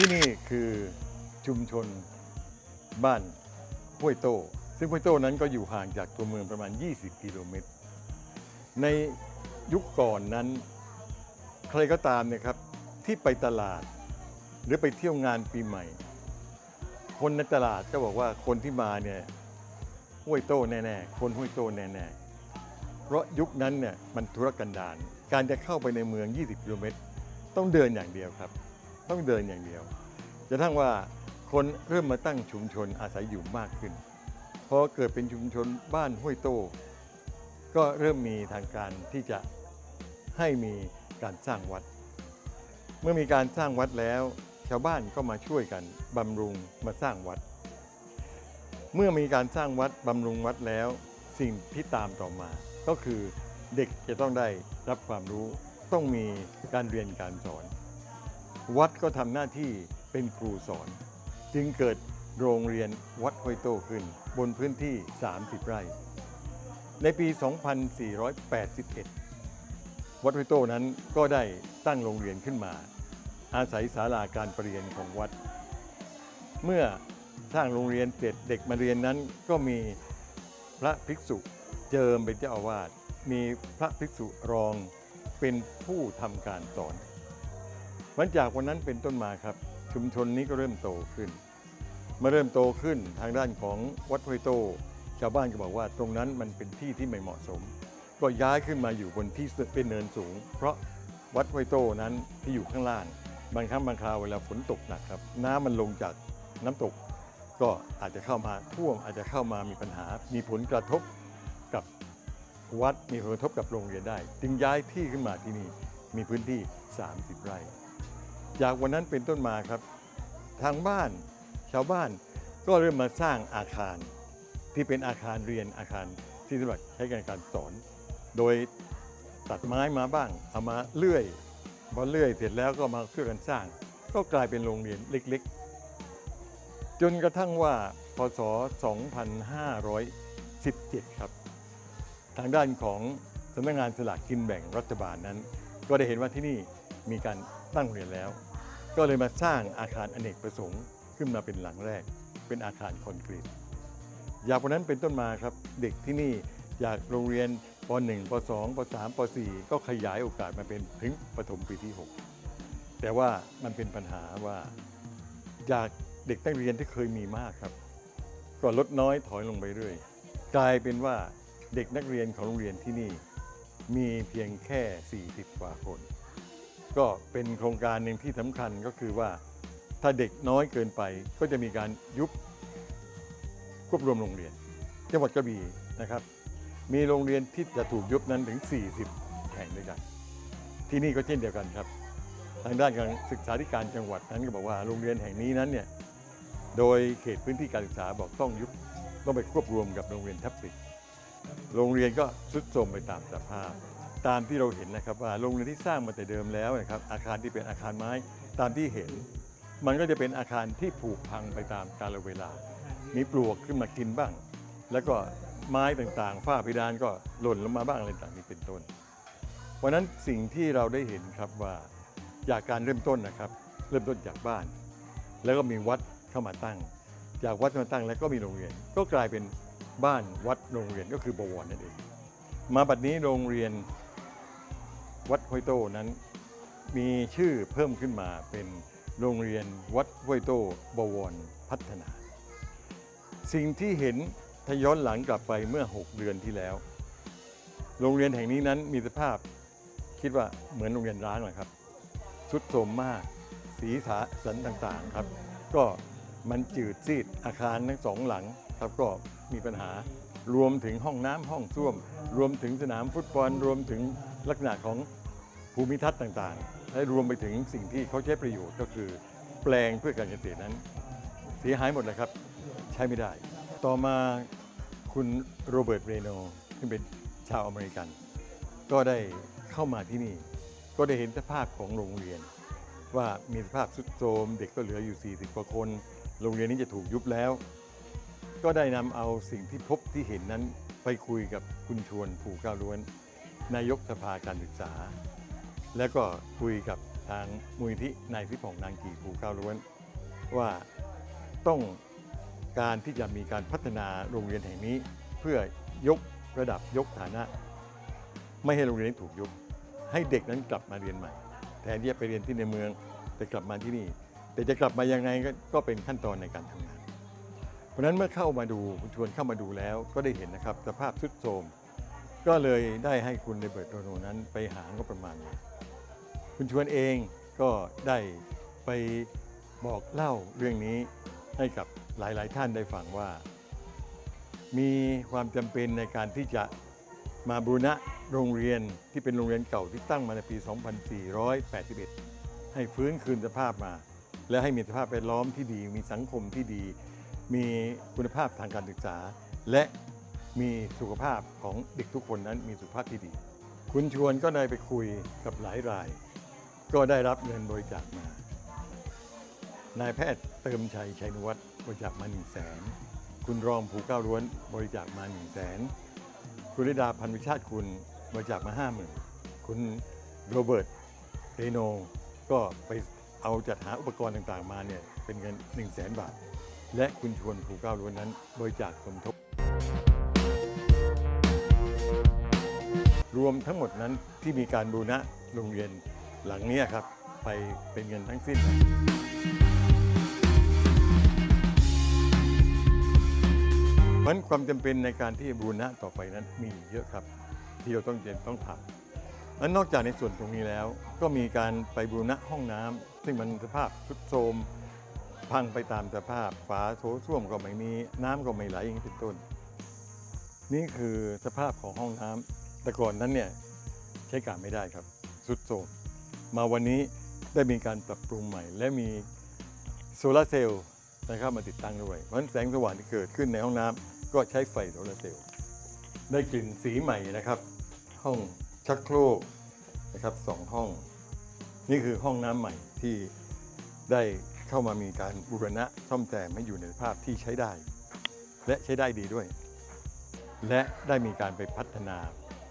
ที่นี่คือชุมชนบ้านห้วยโต้ซึ่งห้วยโต้นั้นก็อยู่ห่างจากตัวเมืองประมาณ 20 กิโลเมตร ในยุคก่อนนั้น ใครก็ตามเนี่ยครับที่ไปตลาด หรือไปเที่ยวงานปีใหม่ คนในตลาดก็บอกว่าคนที่มาเนี่ยห้วยโต้แน่ๆ คนห้วยโต้แน่ๆ เพราะยุคนั้นเนี่ยมันธุรกันดารการจะเข้าไปในเมือง 20 กิโลเมตร ต้องเดินอย่างเดียวครับ ต้องเดินอย่างเดียวจนทั้งว่าคนเริ่มมาตั้งชุมชนอาศัยอยู่มากขึ้นพอเกิดเป็นชุมชนบ้านห้วยโต้ก็เริ่มมีทางการที่จะให้มีการสร้างวัด เมื่อมีการสร้างวัดแล้ว ชาวบ้านก็มาช่วยกันบำรุงมาสร้างวัด เมื่อมีการสร้างวัดบำรุงวัดแล้ว สิ่งที่ตามต่อมา ก็คือเด็กจะต้องได้รับความรู้ต้องมีการเรียนการสอน วัดก็ทำหน้าที่เป็นครูสอน จึงเกิดโรงเรียนวัดห้วยโตขึ้น บนพื้นที่ 30 ไร่ ในปี 2481 วัดห้วยโตนั้นก็ได้ตั้งโรงเรียนขึ้นมา อาศัยศาลาการประเรียนของวัด เมื่อสร้างโรงเรียนเสร็จเด็กมาเรียนนั้นก็มีพระภิกษุเจิมเป็นเจ้าอาวาส มีพระภิกษุรองเป็นผู้ทำการสอน หลังจากวันนั้นเป็นต้นมาครับ ชุมชนนี้ก็เริ่มโตขึ้นมื่อเริ่มโตขึ้นทางด้านของวัดห้วยโต ชาวบ้านก็บอกว่าตรงนั้นมันเป็นที่ที่ไม่เหมาะสม ก็ย้ายขึ้นมาอยู่บนที่เป็นเนินสูง เพราะวัดห้วยโตนั้นที่อยู่ข้างล่าง บางครั้งบางคราวเวลาฝนตกหนักครับ น้ำมันลงจากน้ำตก ก็อาจจะเข้ามาท่วมอาจจะเข้ามามีปัญหา มีผลกระทบกับวัดมีผลกระทบกับโรงเรียนได้ จึงย้ายที่ขึ้นมาที่นี่มีพื้นที่ 30 ไร่ จากวันนั้นเป็นต้นมาครับ ทางบ้านชาวบ้านก็เริ่มมาสร้างอาคารที่เป็นอาคารเรียนอาคารที่สำหรับใช้ในการสอน โดยตัดไม้มาบ้างเอามาเลื่อยพอเลื่อยเสร็จแล้วก็มาช่วยกันสร้าง ก็กลายเป็นโรงเรียนเล็กๆ จนกระทั่งว่าพศ 2517 ครับ ทางด้านของสำนักงานสลากกินแบ่งรัฐบาลนั้น ก็ได้เห็นว่าที่นี่มีการตั้งโรงเรียนแล้ว ก็เลยมาสร้างอาคารอเนกประสงค์ขึ้นมาเป็นหลังแรก เป็นอาคารคอนกรีตจากวันนั้นเป็นต้นมาครับ เด็กที่นี่จากโรงเรียนป .1 ป .2 ป .3 ป .4 ก็ขยายโอกาสมาเป็นถึงประถมปีที่ 6 แต่ว่ามันเป็นปัญหาว่าจากเด็กนักเรียนที่เคยมีมากครับ ก็ลดน้อยถอยลงไปเรื่อย กลายเป็นว่าเด็กนักเรียนของโรงเรียนที่นี่ มีเพียงแค่ 40 กว่าคน ก็เป็นโครงการหนึ่งที่สำคัญก็คือว่าถ้าเด็กน้อยเกินไปก็จะมีการยุบควบรวมโรงเรียน จังหวัดกระบี่นะครับ มีโรงเรียนที่จะถูกยุบนั้นถึง 40 แห่งด้วยกัน ที่นี่ก็เช่นเดียวกันครับ ทางด้านการศึกษาธิการจังหวัดนั้นก็บอกว่าโรงเรียนแห่งนี้นั้นเนี่ยโดยเขตพื้นที่การศึกษาบอกต้องยุบต้องไปควบรวมกับโรงเรียนทับปิดโรงเรียนก็ทรุดโทรมไปตามสภาพ ตามที่เราเห็นนะครับว่าโรงเรียนที่สร้างมาแต่เดิมแล้วนะครับอาคารที่เป็นอาคารไม้ตามที่เห็น มันก็จะเป็นอาคารที่ผุพังไปตามกาลเวลา มีปลวกขึ้นมากินบ้าง แล้วก็ไม้ต่างๆ ฝ้าเพดานก็หล่นลงมาบ้างอะไรต่างๆนี้เป็นต้น เพราะนั้นสิ่งที่เราได้เห็นครับว่าจากการเริ่มต้นนะครับ เริ่มต้นจากบ้าน แล้วก็มีวัดเข้ามาตั้ง จากวัดมาตั้งแล้วก็มีโรงเรียน ก็กลายเป็นบ้านวัดโรงเรียนก็คือบวรนั่นเองมาบัดนี้โรงเรียน วัดห้วยโต้นั้น มีชื่อเพิ่มขึ้นมาเป็นโรงเรียนวัดห้วยโต้บวรพัฒนา สิ่งที่เห็นทย้อนหลังกลับไปเมื่อ 6 เดือนที่แล้ว โรงเรียนแห่งนี้นั้นมีสภาพคิดว่าเหมือนโรงเรียนร้างนะครับสุดโทรมมาก สีสาสันต่างๆครับ ก็มันจืดซีดอาคารทั้งสองหลังครับก็มีปัญหารวมถึงห้องน้ำห้องส้วม รวมถึงสนามฟุตบอลรวมถึงลักษณะของ ภูมิทัศน์ต่างๆ และรวมไปถึงสิ่งที่เขาใช้ประโยชน์ก็คือแปลงเพื่อการเกษตรนั้น เสียหายหมดเลยครับ ใช้ไม่ได้ ต่อมาคุณโรเบิร์ตเรโนซึ่งเป็นชาวอเมริกัน ก็ได้เข้ามาที่นี่ ก็ได้เห็นสภาพของโรงเรียน ว่ามีสภาพสุดโทรมเด็กก็เหลืออยู่ 40 กว่าคน โรงเรียนนี้จะถูกยุบแล้ว ก็ได้นำเอาสิ่งที่พบที่เห็นนั้นไปคุยกับคุณชวนผูก้าวล้วน นายกสภาการศึกษา แล้วก็คุยกับทางมูลนิธินายพิพองนางกีภูเก้าล้วน ว่าต้องการที่จะมีการพัฒนาโรงเรียนแห่งนี้ เพื่อยกระดับยกฐานะ ไม่ให้โรงเรียนนี้ถูกยุบให้เด็กนั้นกลับมาเรียนใหม่ แทนที่จะไปเรียนที่ในเมืองแต่กลับมาที่นี่ แต่จะกลับมายังไงก็เป็นขั้นตอนในการทำงาน เพราะนั้นเมื่อเข้ามาดูชวนเข้ามาดูแล้วก็ได้เห็นนะครับสภาพทรุดโทรม ก็เลยได้ให้คุณในเบิร์ตโดโนนั้นไปหางบประมาณมาคุณชวนเองก็ได้ไปบอกเล่าเรื่องนี้ให้กับหลาย ๆ ท่านได้ฟังว่า มีความจำเป็นในการที่จะมาบูรณะโรงเรียนที่เป็นโรงเรียนเก่าที่ตั้งมาในปี 2481 ให้ฟื้นคืนสภาพมา และให้มีสภาพแวดล้อมที่ดี มีสังคมที่ดี มีคุณภาพทางการศึกษา และ มีสุขภาพของเด็กทุกคนนั้นมีสุขภาพที่ดี คุณชวนก็ได้ไปคุยกับหลายราย ก็ได้รับเงินบริจาคมา นายแพทย์เติมชัยชัยนวัฒน์บริจาคมา1 0 0 0 0แสนคุณรองผูก้าวล้วนบริจาคมา1 0 0 0 0แสนคุณริดาพันวิชาติคุณบริจาคมา 50,000 คุณโรเบิร์ตเรโนก็ไปเอาจัดหาอุปกรณ์ต่างๆมาเนี่ยเป็นเงิน 1 0 0 0 0แสนบาท และคุณชวนผูก้าวล้วนนั้นบริจาคสมทบ รวมทั้งหมดนั้นที่มีการบูรณะโรงเรียนหลังนี้ครับ ไปเป็นเงินทั้งสิ้นเพราะฉะนั้นความจำเป็นในการที่บูรณะต่อไปนั้นมีเยอะครับ ที่เราต้องเจนต้องทำและนอกจากในส่วนตรงนี้แล้ว ก็มีการไปบูรณะห้องน้ำซึ่งมันสภาพทรุดโทรมพังไปตามสภาพฝาโถส้วมก็ไม่มีน้ำก็ไม่ไหลอย่างเป็นต้น นี่คือสภาพของห้องน้ำ แต่ก่อนนั้นเนี่ยใช้การไม่ได้ครับสุดโทมมาวันนี้ได้มีการปรับปรุงใหม่ และมีโซลาร์เซลล์นะครับมาติดตั้งด้วยเพราะฉะนั้นแสงสว่างที่เกิดขึ้นในห้องน้ำก็ใช้ไฟโซลาร์เซลล์ได้กลิ่นสีใหม่นะครับ ห้องชักโครกนะครับสองห้อง นี่คือห้องน้ำใหม่ที่ได้เข้ามามีการบูรณะซ่อมแซมให้อยู่ในสภาพที่ใช้ได้ และใช้ได้ดีด้วย และได้มีการไปพัฒนา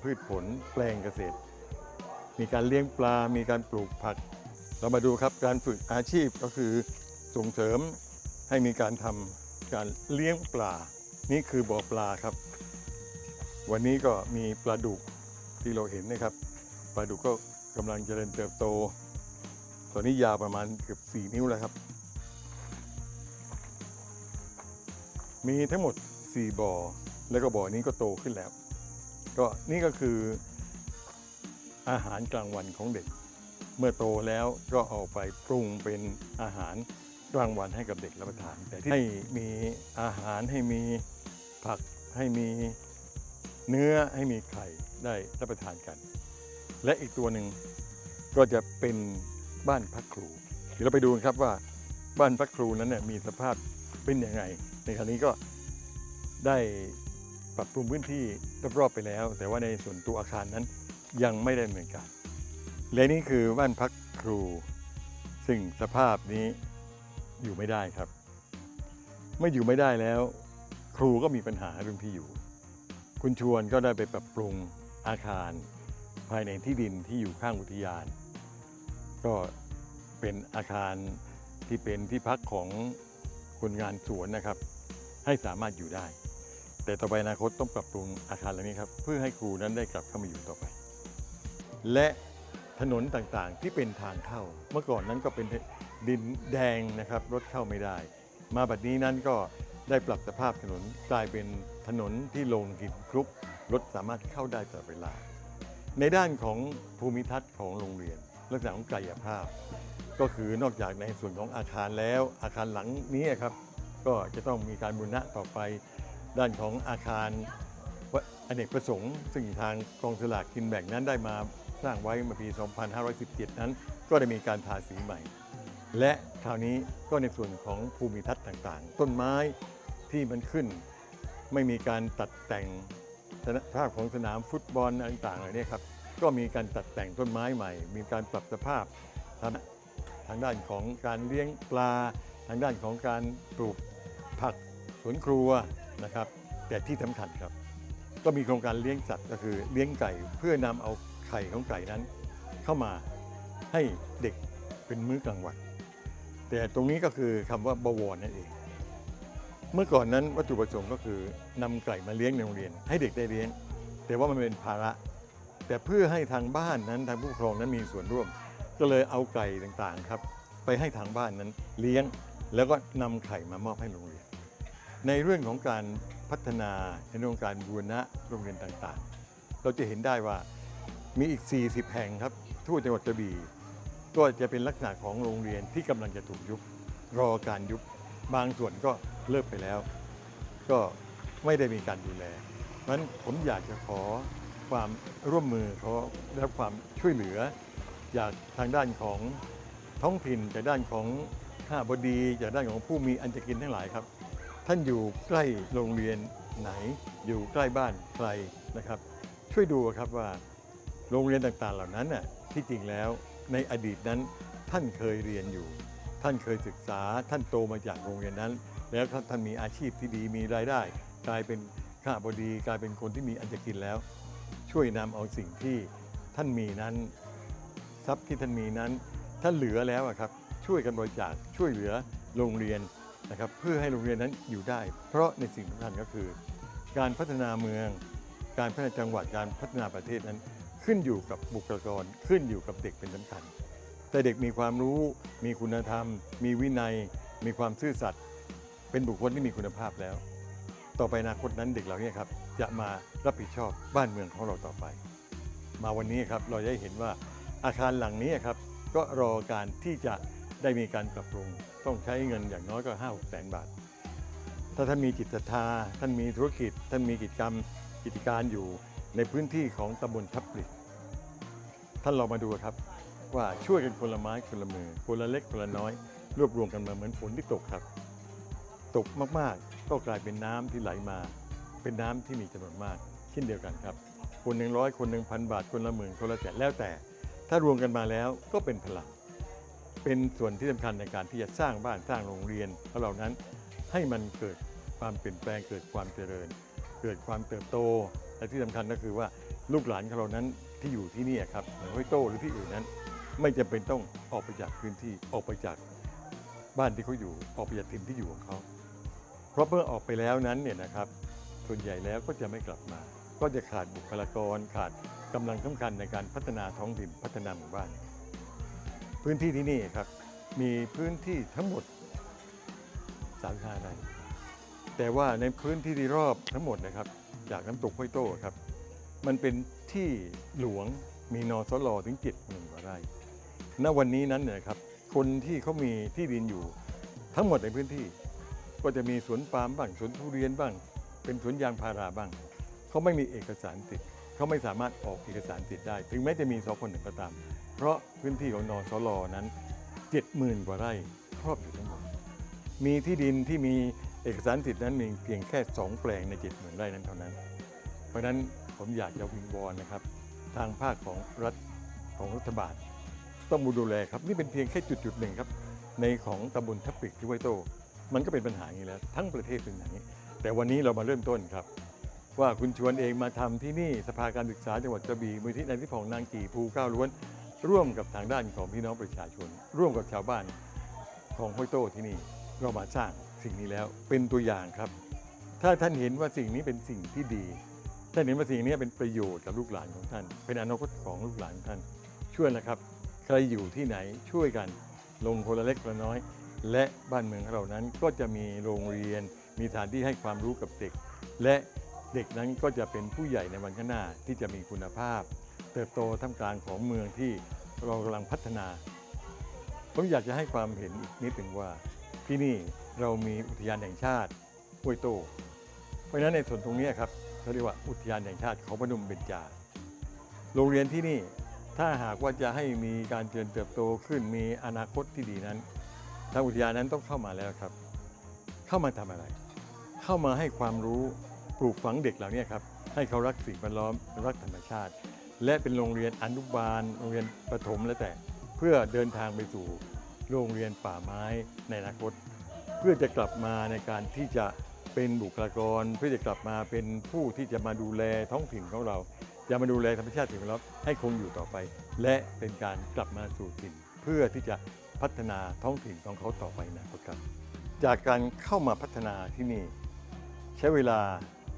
พืชผลแปลงเกษตร มีการเลี้ยงปลา มีการปลูกผัก เรามาดูครับการฝึกอาชีพก็คือส่งเสริมให้มีการทำการเลี้ยงปลา นี่คือบ่อปลาครับ วันนี้ก็มีปลาดุกที่เราเห็นนะครับ ปลาดุกก็กำลังเจริญเติบโต ตอนนี้ยาวประมาณเกือบ 4 นิ้วแล้วครับ มีทั้งหมด 4 บ่อ แล้วก็บ่อนี้ก็โตขึ้นแล้ว ก็นี่ก็คืออาหารกลางวันของเด็ก เมื่อโตแล้วก็เอาไปปรุงเป็นอาหารกลางวันให้กับเด็กรับประทานแต่ให้มีอาหารให้มีผักให้มีเนื้อให้มีไข่ได้รับประทานกัน และอีกตัวหนึ่งก็จะเป็นบ้านพักครูเดี๋ยวเราไปดูกันครับว่าบ้านพักครูนั้นเนี่ยมีสภาพเป็นยังไง ในครั้นี้ก็ได้ ปรับปรุงพื้นที่รอบๆไปแล้ว แต่ว่าในส่วนตัวอาคารนั้นยังไม่ได้ดำเนินการและนี่คือบ้านพักครู ซึ่งสภาพนี้อยู่ไม่ได้ครับ ไม่อยู่ไม่ได้แล้ว ครูก็มีปัญหาเรื่องที่อยู่ คุณชวนก็ได้ไปปรับปรุงอาคาร ภายในที่ดินที่อยู่ข้างอุทยาน ก็เป็นอาคารที่เป็นที่พักของคนงานสวนนะครับ ให้สามารถอยู่ได้ แต่ต่อไปอนาคตต้องปรับปรุงอาคารเหล่านี้ครับ เพื่อให้ครูนั้นได้กลับเข้ามาอยู่ต่อไป และถนนต่างๆที่เป็นทางเข้า เมื่อก่อนนั้นก็เป็นดินแดงนะครับรถเข้าไม่ได้ มาบัดนี้นั้นก็ได้ปรับสภาพถนนกลายเป็นถนนที่ลงหินคลุกรถสามารถเข้าได้ตลอดเวลา ในด้านของภูมิทัศน์ของโรงเรียนลักษณะของกายภาพ ก็คือนอกจากในส่วนของอาคารแล้วอาคารหลังนี้ครับ ก็จะต้องมีการบูรณะต่อไป ด้านของอาคารอเนกประสงค์ ซึ่งทางกองสลากกินแบ่งนั้นได้มาสร้างไว้เมื่อปี 2517 นั้น ก็ได้มีการทาสีใหม่ และคราวนี้ก็ในส่วนของภูมิทัศน์ต่างๆ ต้นไม้ที่มันขึ้น ไม่มีการตัดแต่งสภาพของสนามฟุตบอลต่างๆเหล่านี้ครับก็มีการตัดแต่งต้นไม้ใหม่ มีการปรับสภาพทางทางด้านของการเลี้ยงปลา ทางด้านของการปลูกผักสวนครัว นะครับ แต่ที่สำคัญครับ ก็มีโครงการเลี้ยงสัตว์ก็คือเลี้ยงไก่เพื่อนำเอาไข่ของไก่นั้น เข้ามาให้เด็กเป็นมื้อกลางวัน แต่ตรงนี้ก็คือคำว่าบวรนั่นเอง เมื่อก่อนนั้นวัตถุประสงค์ก็คือนำไก่มาเลี้ยงในโรงเรียน ให้เด็กได้เลี้ยง แต่ว่ามันเป็นภาระ แต่เพื่อให้ทางบ้านนั้นทางผู้ปกครองนั้นมีส่วนร่วม ก็เลยเอาไก่ต่างๆครับ ไปให้ทางบ้านนั้นเลี้ยงแล้วก็นำไข่มามอบให้โรง ในเรื่องของการพัฒนาในเรื่องของการบูรณะโรงเรียนต่างๆ เราจะเห็นได้ว่ามีอีก 40 แห่งครับ ทั่วจังหวัดกระบี่ก็จะเป็นลักษณะของโรงเรียนที่กำลังจะถูกยุบรอการยุบบางส่วนก็เลิกไปแล้ว ก็ไม่ได้มีการดูแลนั้นผมอยากจะขอความร่วมมือขอได้รับความช่วยเหลือ จากทางด้านของท้องถิ่นจากด้านของข้าบดีจากด้านของผู้มีอันจะกินทั้งหลายครับ ท่านอยู่ใกล้โรงเรียนไหน อยู่ใกล้บ้านใครนะครับ ช่วยดูครับว่า โรงเรียนต่างๆเหล่านั้นน่ะที่จริงแล้วในอดีตนั้นท่านเคยเรียนอยู่ ท่านเคยศึกษาท่านโตมาจากโรงเรียนนั้น แล้วท่านมีอาชีพที่ดีมีรายได้ กลายเป็นข้าบดี กลายเป็นคนที่มีอันจะกินแล้ว ช่วยนำเอาสิ่งที่ท่านมีนั้น ทรัพย์ที่ท่านมีนั้น ท่านเหลือแล้วครับช่วยกันบริจาคช่วยเหลือโรงเรียน นะครับเพื่อให้โรงเรียนนั้นอยู่ได้ เพราะในสิ่งสำคัญก็คือ การพัฒนาเมือง การพัฒนาจังหวัดการพัฒนาประเทศนั้นขึ้นอยู่กับบุคลากรขึ้นอยู่กับเด็กเป็นสำคัญ แต่เด็กมีความรู้ มีคุณธรรม มีวินัย มีความซื่อสัตย์เป็นบุคคลที่มีคุณภาพแล้ว ต่อไปอนาคตนั้นเด็กเหล่านี้ครับจะมารับผิดชอบบ้านเมืองของเราต่อไป มาวันนี้ครับเราได้เห็นว่าอาคารหลังนี้ครับก็รอการที่จะ ได้มีการปรับปรุง ต้องใช้เงินอย่างน้อยก็5 6แสนบาท ถ้าท่านมีจิตศรัทธา ท่านมีธุรกิจ ท่านมีกิจกรรมกิจการอยู่ในพื้นที่ของตำบลทับปลิกท่านลองมาดูครับว่าช่วยกันคนละไม้คนละมือคนละเล็กคนละน้อย รวบรวมกันมาเหมือนฝนที่ตกครับ ตกมากๆ ก็กลายเป็นน้ำที่ไหลมา เป็นน้ำที่มีจำนวนมาก เช่นเดียวกันครับ คนหนึ่งร้อยคนหนึ่งพันบาทคนละหมื่นคนละแสนแล้วแต่ ถ้ารวมกันมาแล้วก็เป็นพลัง เป็นส่วนที่สำคัญในการที่จะสร้างบ้านสร้างโรงเรียนของเรานั้นให้มันเกิดความเปลี่ยนแปลงเกิดความเจริญ เกิดความเติบโตและที่สำคัญก็คือว่าลูกหลานของเรานั้นที่อยู่ที่นี่ครับเหมือนห้วยโต้หรือที่อื่นนั้น ไม่จำเป็นต้องออกไปจากพื้นที่ออกไปจากบ้านที่เขาอยู่ออกไปจากถิ่นที่อยู่ของเขา เพราะเมื่อออกไปแล้วนั้นเนี่ยนะครับส่วนใหญ่แล้วก็จะไม่กลับมา ก็จะขาดบุคลากร ขาดกำลังสำคัญในการพัฒนาท้องถิ่นพัฒนาหมู่บ้าน พื้นที่ที่นี่ครับ มีพื้นที่ทั้งหมด35ไร่แต่ว่าในพื้นที่ที่รอบทั้งหมดนะครับ จากน้ำตกห้วยโต้ครับ มันเป็นที่หลวงมีนอสลอถึง7หมื่นกว่าไร่ณวันนี้นั้นเนี่ยครับคนที่เขามีที่ดินอยู่ทั้งหมดในพื้นที่ ก็จะมีสวนปาล์มบ้างสวนทุเรียนบ้าง เป็นสวนยางพาราบ้างเขาไม่มีเอกสารสิทธิ์เขาไม่สามารถออกเอกสารสิทธิ์ได้ ถึงแม้จะมีสคนหนึ่งก็ตาม เพราะพื้นที่ของนอสลอนั้น 70,000 กว่าไร่ครอบอยู่ทั้งหมด มีที่ดินที่มีเอกสารสิทธิ์นั้นมีเพียงแค่ 2 แปลงใน 70,000 ไร่นั้นเท่านั้น เพราะนั้นผมอยากจะวิงวอนนะครับ ทางภาคของรัฐของรัฐบาล ต้องมาดูแลครับ นี่เป็นเพียงแค่จุดจุดหนึ่งครับ ในของตำบลทับปิกที่ไวโต มันก็เป็นปัญหาอย่างนี้แล้ว ทั้งประเทศเป็นอย่างนี้ แต่วันนี้เรามาเริ่มต้นครับ ว่าคุณชวนเองมาทำที่นี่สภาการศึกษาจังหวัดกระบี่มูลที่นายที่ผ่องนางกี่ภูเก้าล้วน ร่วมกับทางด้านของพี่น้องประชาชน ร่วมกับชาวบ้านของห้วยโต้ที่นี่เรามาสร้างสิ่งนี้แล้วเป็นตัวอย่างครับ ถ้าท่านเห็นว่าสิ่งนี้เป็นสิ่งที่ดีท่านเห็นว่าสิ่งนี้เป็นประโยชน์กับลูกหลานของท่าน เป็นอนาคตของลูกหลานท่านช่วยนะครับ ใครอยู่ที่ไหนช่วยกันลงคนละเล็กละน้อย และบ้านเมืองของเรานั้นก็จะมีโรงเรียน มีสถานที่ให้ความรู้กับเด็ก และเด็กนั้นก็จะเป็นผู้ใหญ่ในวันข้างหน้าที่จะมีคุณภาพ เติบโตท่ามกลางของเมืองที่เรากำลังพัฒนา ผมอยากจะให้ความเห็นอีกนิดหนึ่งว่า ที่นี่เรามีอุทยานแห่งชาติห้วยโต เพราะฉะนั้นในส่วนตรงนี้ครับเขาเรียกว่าอุทยานแห่งชาติเขาพนมเบญจา โรงเรียนที่นี่ถ้าหากว่าจะให้มีการเจริญเติบโตขึ้นมีอนาคตที่ดีนั้นทางอุทยานนั้นต้องเข้ามาแล้วครับ เข้ามาทำอะไร เข้ามาให้ความรู้ปลูกฝังเด็กเหล่านี้ครับให้เขารักสิ่งแวดล้อมรักธรรมชาติ และเป็นโรงเรียนอนุบาล โรงเรียนประถมและแต่ เพื่อเดินทางไปสู่โรงเรียนป่าไม้ในอนาคต เพื่อจะกลับมาในการที่จะเป็นบุคลากร เพื่อจะกลับมาเป็นผู้ที่จะมาดูแลท้องถิ่นของเรา จะมาดูแลธรรมชาติสิ่งแวดล้อมให้คงอยู่ต่อไป และเป็นการกลับมาสู่ถิ่น เพื่อที่จะพัฒนาท้องถิ่นของเขาต่อไปนะครับจากการเข้ามาพัฒนาที่นี่ ใช้เวลา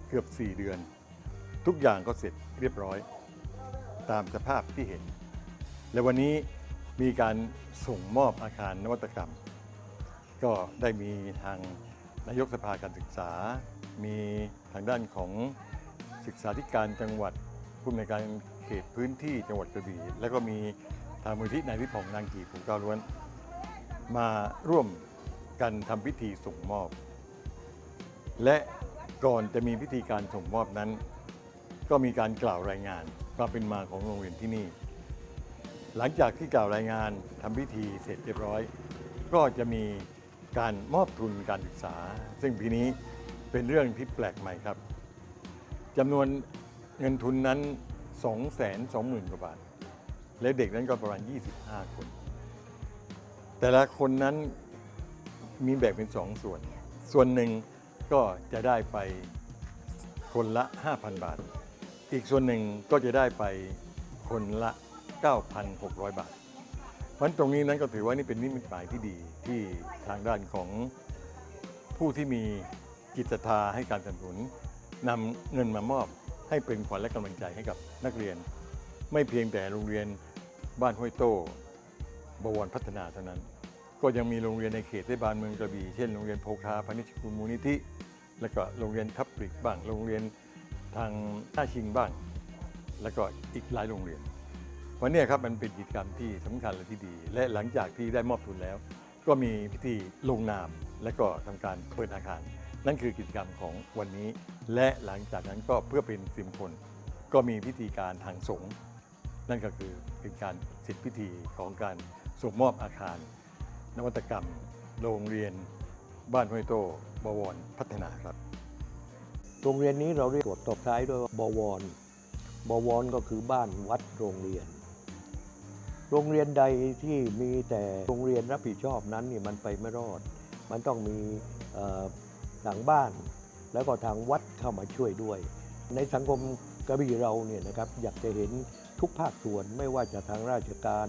เกือบ 4 เดือน ทุกอย่างก็เสร็จเรียบร้อย ตามสภาพที่เห็น และวันนี้มีการส่งมอบอาคารนวัตกรรม ก็ได้มีทางนายกสภาการศึกษา มีทางด้านของศึกษาธิการจังหวัดผู้อำนการเขตพื้นที่จังหวัดกระบี่แล้วก็มีทางมูลที่นายวิพงษ์นางกีผูกก้าล้วน มาร่วมกันทำพิธีส่งมอบ และก่อนจะมีพิธีการส่งมอบนั้น ก็มีการกล่าวรายงาน ความเป็นมาของโรงเรียนที่นี่ หลังจากที่กล่าวรายงานทำพิธีเสร็จเรียบร้อย ก็จะมีการมอบทุนการศึกษา ซึ่งปีนี้เป็นเรื่องที่แปลกใหม่ครับจำนวนเงินทุนนั้น 220,000กว่าบาท และเด็กนั้นก็ประมาณ 25 คน แต่ละคนนั้นมีแบ่งเป็น 2 ส่วน ส่วนหนึ่งก็จะได้ไปคนละ 5,000 บาท อีกส่วนหนึ่งก็จะได้ไปคนละ 9,600 บาทเพราะฉะนั้นตรงนี้นั้นก็ถือว่านี่เป็นนิมิตหมายที่ดีที่ทางด้านของผู้ที่มีจิตศรัทธาให้การสนับสนุนนำเงินมามอบให้เป็นขวัญและกำลังใจให้กับนักเรียน ไม่เพียงแต่โรงเรียนบ้านห้วยโต้บวรพัฒนาเท่านั้น ก็ยังมีโรงเรียนในเขตเทศบาลเมืองกระบี่เช่นโรงเรียนโพคาพานิชคุณมูลนิธิ แล้วก็โรงเรียนทับปริกบ้างโรงเรียน ทางท่าชิงบ้าง แล้วก็อีกหลายโรงเรียน วันนี้ครับมันเป็นกิจกรรมที่สำคัญและที่ดี และหลังจากที่ได้มอบทุนแล้ว ก็มีพิธีลงนาม และก็ทำการเปิดอาคาร นั่นคือกิจกรรมของวันนี้ และหลังจากนั้นก็เพื่อเป็นสิมคลก็มีพิธีการทางสงฆ์นั่นก็คือเป็นการเสร็จพิธีของการส่งมอบอาคาร นวัตกรรม โรงเรียน บ้านห้วยโตบวรพัฒนาครับ โรงเรียนนี้เราเรียกตรวจตบท้ายด้วยว่าบวร บวรก็คือบ้านวัดโรงเรียน โรงเรียนใดที่มีแต่โรงเรียนรับผิดชอบนั้นนี่มันไปไม่รอด มันต้องมีหลังบ้านแล้วก็ทางวัดเข้ามาช่วยด้วย ในสังคมกระบี่เราเนี่ยนะครับอยากจะเห็นทุกภาคส่วนไม่ว่าจะทางราชการ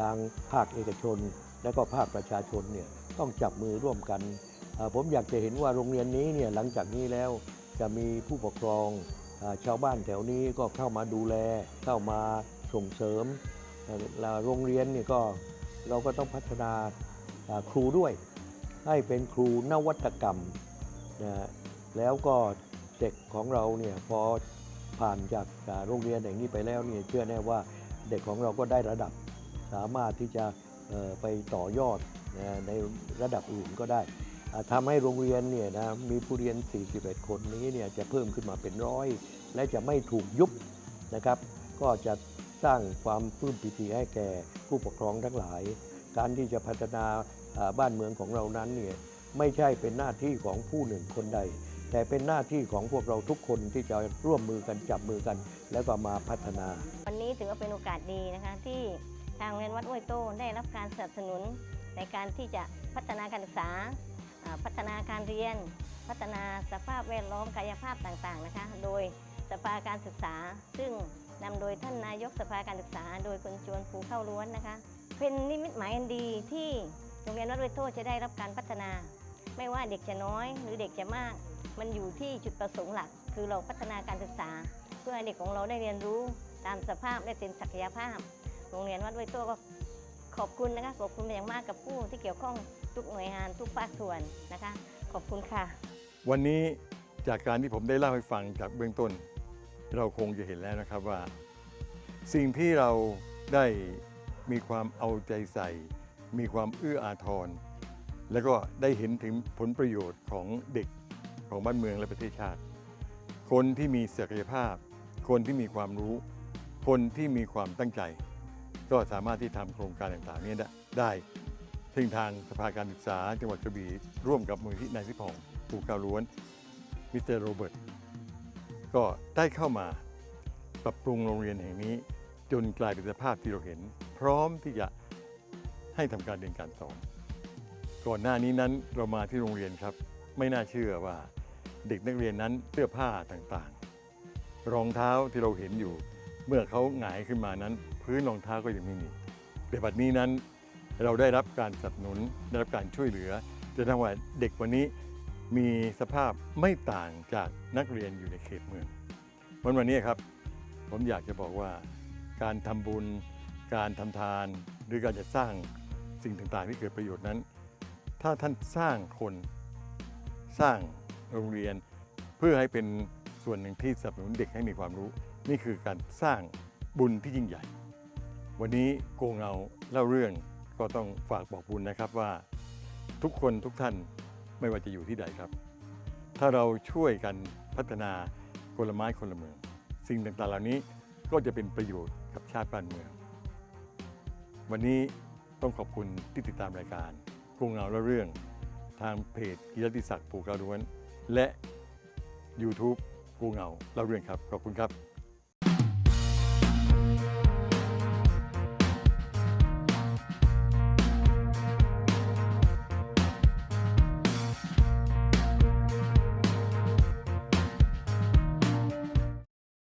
ทางภาคเอกชน และก็ภาคประชาชนเนี่ยต้องจับมือร่วมกัน ผมอยากจะเห็นว่าโรงเรียนนี้เนี่ยหลังจากนี้แล้ว จะมีผู้ปกครองชาวบ้านแถวนี้ก็เข้ามาดูแล เข้ามาส่งเสริมแล้วโรงเรียนเนี่ยก็เราก็ต้องพัฒนาครูด้วย ให้เป็นครูนวัตกรรมนะแล้วก็เด็กของเราเนี่ยพอผ่านจากโรงเรียนอย่างนี้ไปแล้วเนี่ยเชื่อแน่ว่าเด็กของเราก็ได้ระดับ สามารถที่จะไปต่อยอดในระดับอื่นก็ได้ ทำให้โรงเรียนเนี่ยนะมีผู้เรียน 41 คนนี้เนี่ยจะเพิ่มขึ้นมาเป็นร้อย และจะไม่ถูกยุบนะครับ ก็จะสร้างความปลื้มปิติให้แก่ผู้ปกครองทั้งหลาย การที่จะพัฒนาบ้านเมืองของเรานั้นเนี่ยไม่ใช่เป็นหน้าที่ของผู้หนึ่งคนใด แต่เป็นหน้าที่ของพวกเราทุกคนที่จะร่วมมือกันจับมือกัน แล้วก็มาพัฒนา วันนี้ถือว่าเป็นโอกาสดีนะคะที่ทางเรียนวัดห้วยโต้ได้รับการสนับสนุนในการที่จะพัฒนาการศึกษา พัฒนาการเรียน พัฒนาสภาพแวดล้อมกายภาพต่างๆนะคะ โดยสภาการศึกษา ซึ่งนำโดยท่านนายกสภาการศึกษา โดยคุณจวนภูเข้าล้วนนะคะ เป็นนิมิตหมายอันดีที่โรงเรียนวัดห้วยโต้จะได้รับการพัฒนา ไม่ว่าเด็กจะน้อยหรือเด็กจะมาก มันอยู่ที่จุดประสงค์หลัก คือเราพัฒนาการศึกษา เพื่อให้เด็กของเราได้เรียนรู้ตามสภาพและเต็มศักยภาพ โรงเรียนวัดห้วยโต้ก็ขอบคุณนะคะขอบคุณเป็นอย่างมากกับผู้ที่เกี่ยวข้อง ทุกหน่วยงานทุกภาคส่วนนะคะ ขอบคุณค่ะ วันนี้จากการที่ผมได้เล่าให้ฟังจากเบื้องต้น เราคงจะเห็นแล้วนะครับว่า สิ่งที่เราได้มีความเอาใจใส่ มีความเอื้ออาทร แล้วก็ได้เห็นถึงผลประโยชน์ของเด็กของบ้านเมืองและประเทศชาติ คนที่มีศักยภาพ คนที่มีความรู้ คนที่มีความตั้งใจ ก็สามารถที่ทำโครงการต่างๆนี้ได้ได้ ซึ่งทางสภาการศึกษาจังหวัดกระบี่ร่วมกับมูลที่นายสิพองปูกาวล้วนมิสเตอร์โรเบิร์ตก็ได้เข้ามาปรับปรุงโรงเรียนแห่งนี้ จนกลายเป็นสภาพที่เราเห็น พร้อมที่จะให้ทำการเรียนการสอนก่อนหน้านี้นั้นเรามาที่โรงเรียนครับ ไม่น่าเชื่อว่าเด็กนักเรียนนั้นเสื้อผ้าต่างๆ รองเท้าที่เราเห็นอยู่ เมื่อเขาหงายขึ้นมานั้น พื้นรองเท้าก็ยังไม่มีแต่บัดนี้นั้น เราได้รับการสนับสนุนได้รับการช่วยเหลือจนทำให้เด็กวันนี้มีสภาพไม่ต่างจากนักเรียนอยู่ในเขตเมืองวันวันนี้ครับ ผมอยากจะบอกว่าการทำบุญ การทำทาน หรือการจะสร้างสิ่งต่างๆ ที่เกิดประโยชน์นั้น ถ้าท่านสร้างคนสร้างโรงเรียน เพื่อให้เป็นส่วนหนึ่งที่สนับสนุนเด็กให้มีความรู้ นี่คือการสร้างบุญที่ยิ่งใหญ่ วันนี้โกงเงาเล่าเรื่อง ก็ต้องฝากบอกบุญนะครับว่าทุกคนทุกท่านไม่ว่าจะอยู่ที่ใดครับ ถ้าเราช่วยกันพัฒนาคนละไม้คนละเมือง สิ่งต่างๆเหล่านี้ก็จะเป็นประโยชน์กับชาติบ้านเมือง วันนี้ต้องขอบคุณที่ติดตามรายการกรุงเงาและเรื่อง ทางเพจกิรติศักดิ์ภูกระล้วน และ YouTube กรุงเงาเล่าเรื่องครับ ขอบคุณครับ